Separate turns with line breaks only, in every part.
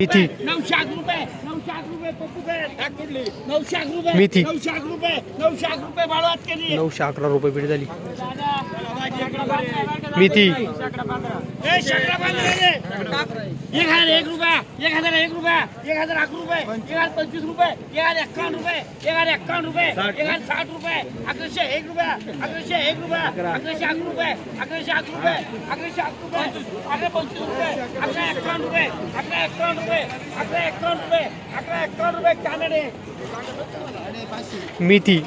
मेथी
नऊशे रुपये नऊशे रुपये पप्पू नऊशे रुपये
मेथी.
नऊशे रुपये नऊशे रुपये बाळवात केली
नऊशे अकरा रुपये बीड झाली मेथी.
एक हजार एक रुपया एक हजार एक रुपया एक हजार अकरा रुपये एक हजार पंचवीस रुपये एक हजार एक्कावन्न रुपये एक हजार एक्कावन्न रुपये एक हजार साठ रुपये अकराशे एक रुपया अकराशे एक रुपया अकराशे अकरा रुपये अकराशे अकरा रुपये अकराशे अकरा रुपये अकरा पंचवीस रुपये अकरा एक्कावन्न रुपये अकरा एक्कावन्न रुपये अकरा एक्कावन्न रुपये अकरा एक्कावन्न रुपये कानडे.
मेथी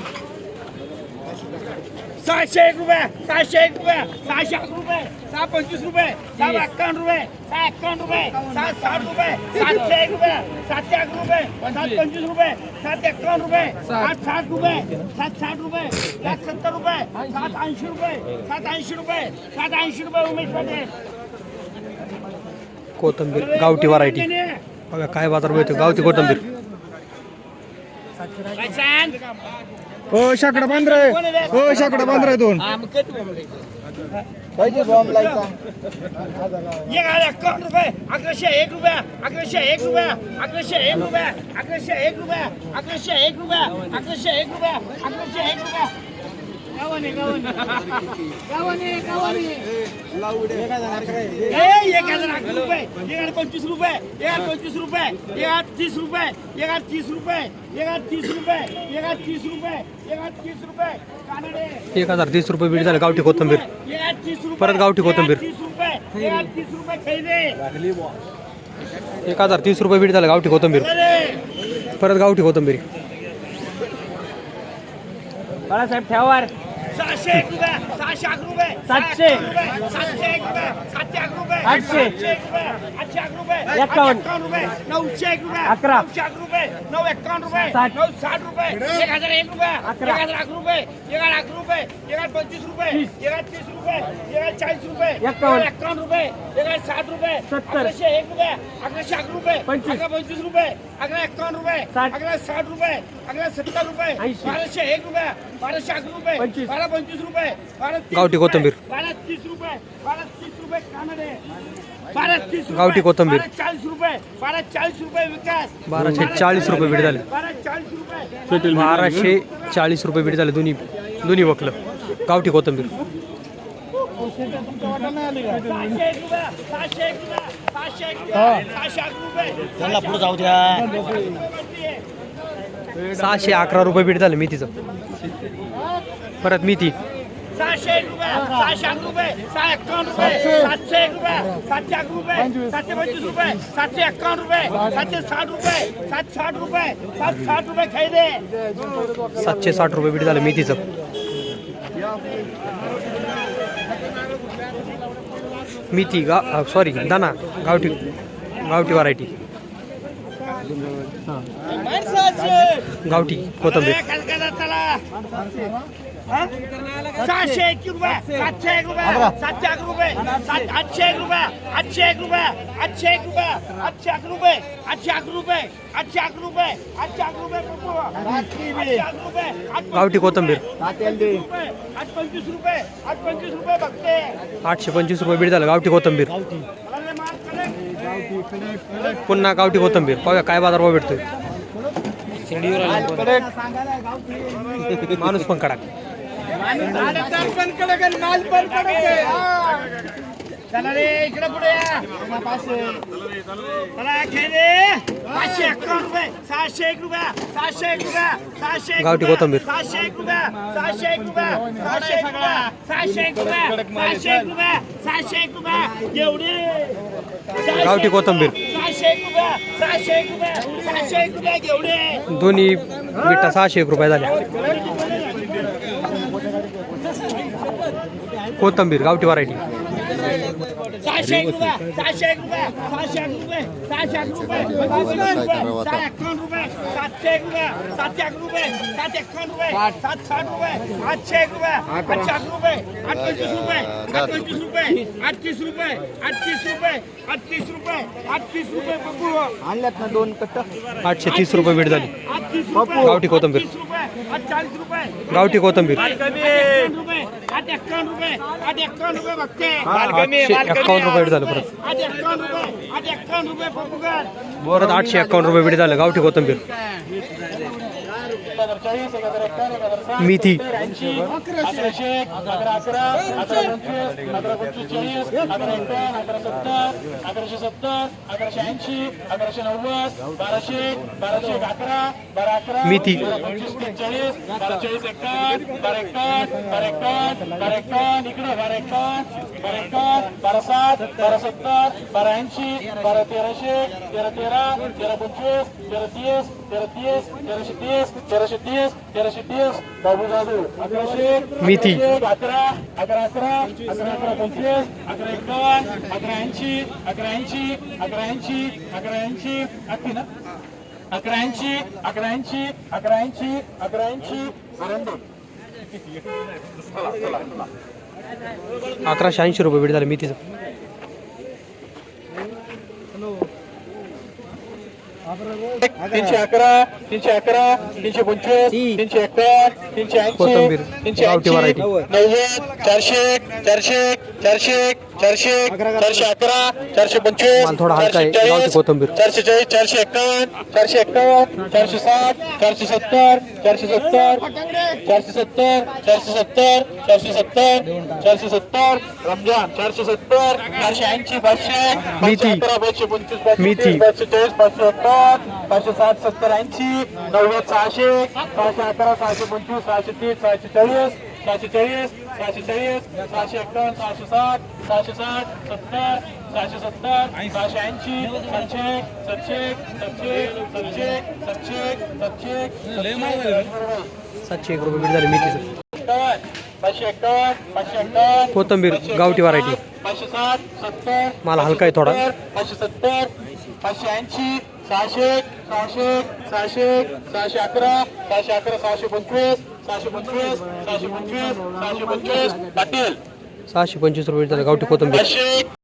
सहाशे एक रुपये सहाशे एक रुपये सहाशे रुपये सहा पंचवीस रुपये सहा एक्कावन्न रुपये सहा एक्कावन्न रुपये सहा साठ रुपये सातशे एक रुपये सातशे रुपये सात पंचवीस रुपये सात एक्कावन्न रुपये सात साठ रुपये सात साठ रुपये सात सत्तर रुपये सात ऐंशी रुपये सात ऐंशी रुपये सात ऐंशी रुपये उमेश पाटील
कोथंबीर गावठी व्हरायटी बघा काय बाज़ार मिळतो गावठी कोथंबीर?
हो शाकडा
कोण आहे रे?
हो शाकडा दोन
हा, मग किती बोलले?
पाहिजे बॉम्ब लायचा
एक हजार एक्कावन्न रुपये अकराशे एक रुपया अकराशे एक रुपया अकराशे एक रुपया अकराशे एक रुपया अकराशे एक रुपया अकराशे एक रुपया अकराशे एक रुपया रुपये एक हजार पंचवीस रुपये एक पंचवीस रुपये एक तीस रुपये एक तीस रुपये एक तीस रुपये एक हजार तीस रुपये एक तीस रुपये
एक हजार तीस रुपये बीड झालं गावठी कोथंबीर परत गावठी कोथिंबीर. एक हजार तीस रुपये बीड झालं गावठी कोथंबीर परत गावठी कोथंबीर
बाळासाहेब ठेवार सहाशे एक रुपये सहाशे अकरा रुपये सातशे सातशे एक रुपये सातशे अकरा रुपये आठशे आठशे अकरा रुपये एकावन्न. रुपये नऊशे एक रुपये अकरा. नऊशे अकरा रुपये नऊ एकावन्न रुपये नऊ साठ रुपये एक हज़ार एक रुपये अकरा हज़ार अकरा. रुपये एक हज़ार अकरा रुपये एक हज़ार पंचवीस रुपये एक हज़ार तीस रुपये एक हज़ार चाळीस रुपये एकावन्न. एकावन्न रुपये एक हज़ार साठ रुपये अकराशे एक रुपये अकराशे अकरा रुपये अकरा पंचवीस रुपये अकरा रुपये अकरा साठ रुपये अकरा सत्तर रुपये बाराशे एक रुपये बाराशे अकरा रुपये बारा पंचवीस रुपये.
गावठी कोथिंबीर.
बारा तीस रुपये. बारा तीस रुपये कानडे. बारा तीस
गावठी कोथिंबीर.
बारा चाळीस रुपये. बारा चाळीस रुपये विकास.
बाराशे चाळीस रुपये बीड झाले.
बारा चाळीस रुपये.
बाराशे चाळीस रुपये बीड झाले दोन्ही दोन्ही वकलं. गावठी कोथंबीर.
त्यांना पुढे जाऊ द्या.
सहाशे अकरा रुपये बीड झालं मेथीचं. परत मेथी
सहाशे रुपये सहाशे रुपये सहा एक्कावन्न रुपये सातशे एक रुपये सातशे अकरा रुपये सातशे पंचवीस रुपये सातशे एक्कावन्न रुपये सातशे साठ रुपये सात साठ रुपये सात साठ रुपये खाई दे.
सातशे साठ रुपये बीड झालं मेथीचं मेथी गा सॉरी दाना गावठी गावठी व्हरायटी गावठी कोथंबीर.
हा? सहाशे एक रुपये सातशे एक रुपये सातशे अकरा रुपये सात आठशे एक रुपये आठशे एक रुपये आठशे एक रुपये आठशे अकरा रुपये आठशे अकरा रुपये आठशे अकरा रुपये आठशे अकरा रुपये
गावठी कोथंबीर
रुपये आठ पंचवीस रुपये आठ पंचवीस रुपये बघते
आठशे पंचवीस रुपये बीड झालं गावठी कोथंबीर. पुन्हा गावठी कोथंबीर पाहूया काय बाजार भाव भेटतोय माणूस पण कडा
चला रे इकडे पुढे या चला खेळ रे पाचशे एक्कावन्न रुपये सहाशे एक रुपया सहाशे एक रुपया सहाशे एक
गावठी कोथिंबीर.
सहाशे एक रुपया सहाशे एक रुपया सहाशे एक रुपया सहाशे एक रुपया सहाशे एक रुपया सहाशे एक रुपया एवढे
गावठी कोथिंबीर.
सहाशे एक रुपया सहाशे एक रुपया सहाशे एक रुपया घेवडे
दोन्ही बिट्टा सहाशे एक रुपये झाल्या कोथंबीर गावठी व्हरायटी
आणल्यात ना दोन कट्ट
आठशे तीस रुपये भेट झाली गावठी कोथंबीर गावठी कोथंबीर आठशे कमी रुपये झालं परत.
आठशे एकावन्न रुपये
भेट झालं गावठी कोथंबीर.
एकावन्न अकरा सत्तर अकराशे सत्तर अकराशे ऐंशी अकराशे नव्वद बाराशे बाराशे अकरा बारा अकरा
मेथी.
पंचवीस तीन चाळीस बारा चाळीस एकावन्न बारा एकावन्न बारा एकावन्न बारा एकावन्न इकडे बारा एकावन्न बारा एकावन्न बारा सात बारा सत्तर बारा ऐंशी बारा तेराशे तेरा तेरा तेरा पंचवीस तेरा तीस तेरा तीस तेराशे तीस तेराशे तीस तेराशे तीस बाबू जाधव अकराशे
मेथी.
अकरा अकरा अकरा अकरा अकरा पंचवीस अकरा एकावन्न अकरा ऐंशी अकरा ऐंशी अकरा ऐंशी अकरा ऐंशी अख्खी ना? अकरा ऐंशी अकरा ऐंशी अकरा ऐंशी अकरा ऐंशी
अकराशे ऐंशी रुपये भेट झालं मेथीचं.
तीनशे अकरा तीनशे अकरा तीनशे पंचवीस तीनशे एकावन्न तीनशे ऐंशी तीनशे ऐंशी. नव्वद चारशे चारशे चारशे चारशे चारशे अकरा चारशे पंचवीस चारशे चाळीस. चारशे चाळीस चारशे एक्कावन्न चारशे एक्कावन्न चारशे साठ चारशे सत्तर चारशे सत्तर चारशे सत्तर चारशे सत्तर चारशे सत्तर चारशे सत्तर रमजान चारशे सत्तर चारशे ऐंशी पाचशे पाचशे. अकरा पाचशे पंचवीस पाचशे पाचशे चाळीस पाचशे एकावन्न पाचशे साठ सत्तर ऐंशी नव्वद सहाशे सहाशे अकरा सहाशे पंचवीस सहाशे तीस सहाशे चाळीस सहाशे चाळीस सहाशे चाळीस सहाशे एकावन्न सहाशे साठ सहाशे साठ सत्तर सहाशे सत्तर सहाशे ऐंशी सातशे सातशे सातशे सातशे सातशे सातशे सातशे
एक रुपये झाले मेथीचं कोथंबीर गावठी
व्हरायटी
मला हलका आहे थोडा.
पाचशे सत्तर पाचशे ऐंशी सहाशे सहाशे सहाशे सहाशे अकरा सहाशे अकरा सहाशे पंचवीस सहाशे पंचवीस सहाशे पंचवीस सहाशे पंचवीस पाटील
सहाशे पंचवीस रुपये गावठी कोथंबीर.